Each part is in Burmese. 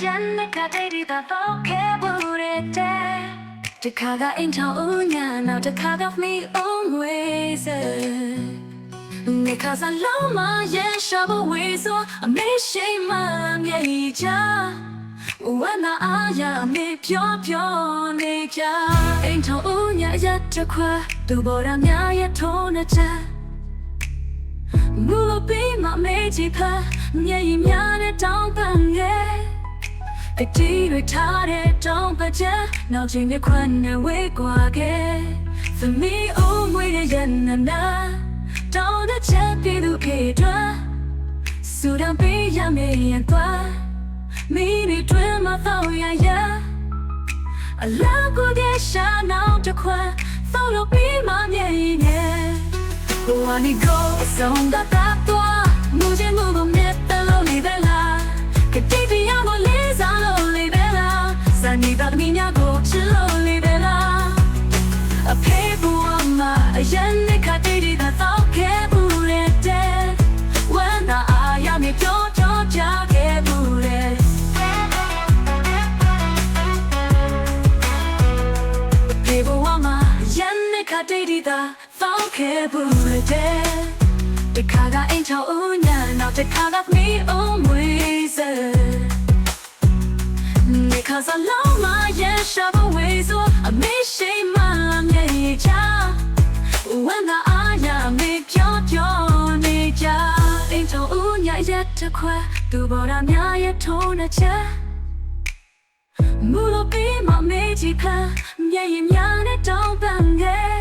ရန်နဲ့ကတိတ်ဒီတော့ခဲဘူးတဲ့တခါကအင်ထောင်ဦးညာနောက်တခါကမီအောင်ဝေးစနေခါစလုံးမရဲ့ရှာဖို့ဝေးဆိုအမေရှိမှမြေချာဝမ်းသာအားရမေပြောပြောနေကြအိမ်ထောင်ဦးညာရတဲ့ခွာသူဘော်ရများရဲ့ထုံးနဲ့ချာမူလို့ပြီးမှမေးကြည့်ဖာမြေ ကြီးများနဲ့တောင်းပန်ရဲ့တတိရထားတဲ့တောင်းပန်ချက်နောက်ချိန်နဲ့ခွန်းနဲ့ဝေးကွာခဲ့သမီးအောင်ဝေးတဲ့ရနနာတောင်းတဲ့ချက်ပြည်သူခေအတွက်စူဒန်ပေးရမယ်ရင်သွားမိမိတွင်မတော့ရရအလားကိုတဲ့ရှာနောက်တစ်ခွန်းသောလို့ပြီးမှမြင်နေ Wanna go sonda tatwa mujhe mugo metta lo le bella che ti piamo le ama a yan ne ka ti di da so ke bu le de when the aya mi pyo cho ja ke bu le people ama yan ne ka ti di da so ke bu le de တခါကအိမ်ချောင်းဦးညာနောက်တခါကမီးအောင်မွေးစနေခါစလုံးမရဲ့ရှာဘ င်းဦးညာရဲ့တခွာသူဘော်ရများရဲ့ထုံးနဲ့ချက်မူလို့ပြီးမမေးကြည့်ဖန်မြေရင်များနဲ့တောင်းပန်ငယ်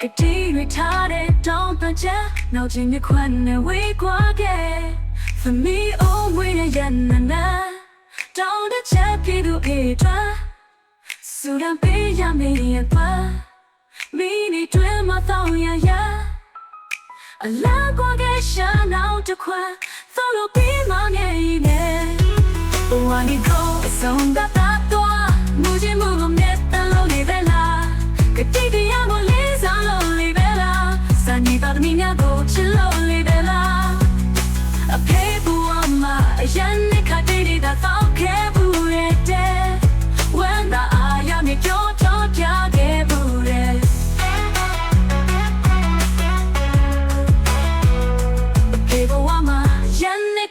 ကတိရထားတဲ့တောင်းပန်ချက်နောက်ချင်းမြခွန်းနဲ့ဝေးကွာခဲ့ For me oh ဝေးရနနာတောင်းတဲ့ချက်ပြည်သူအေးတွာစူရန်ပေးရမေးရပါမိမိတွင်မတော့ရရ အလားကွာခဲ့ရှာနောက်တစ်ခွန်းသို့လို့ပြီးမနေနဲ့ Wanna go ဆုံးတာတော့မူကြီးမူကိုမြတ်တလို့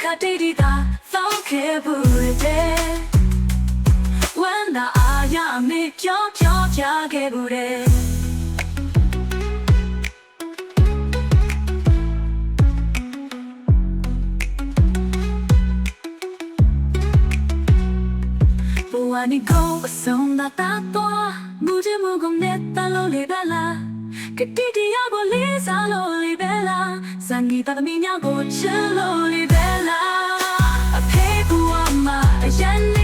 yannick a diddy da thought kebude When the aya me pyo pyo pya kebude Buani go son da ta to muje mu gom ne ta lo le ba la ကတိတရားကိုလေးစားလို့လေးပဲလားစံဂီတသမီးများကိုချစ်လို့လေးပဲလားအဖေဘ ဝမှာအရန်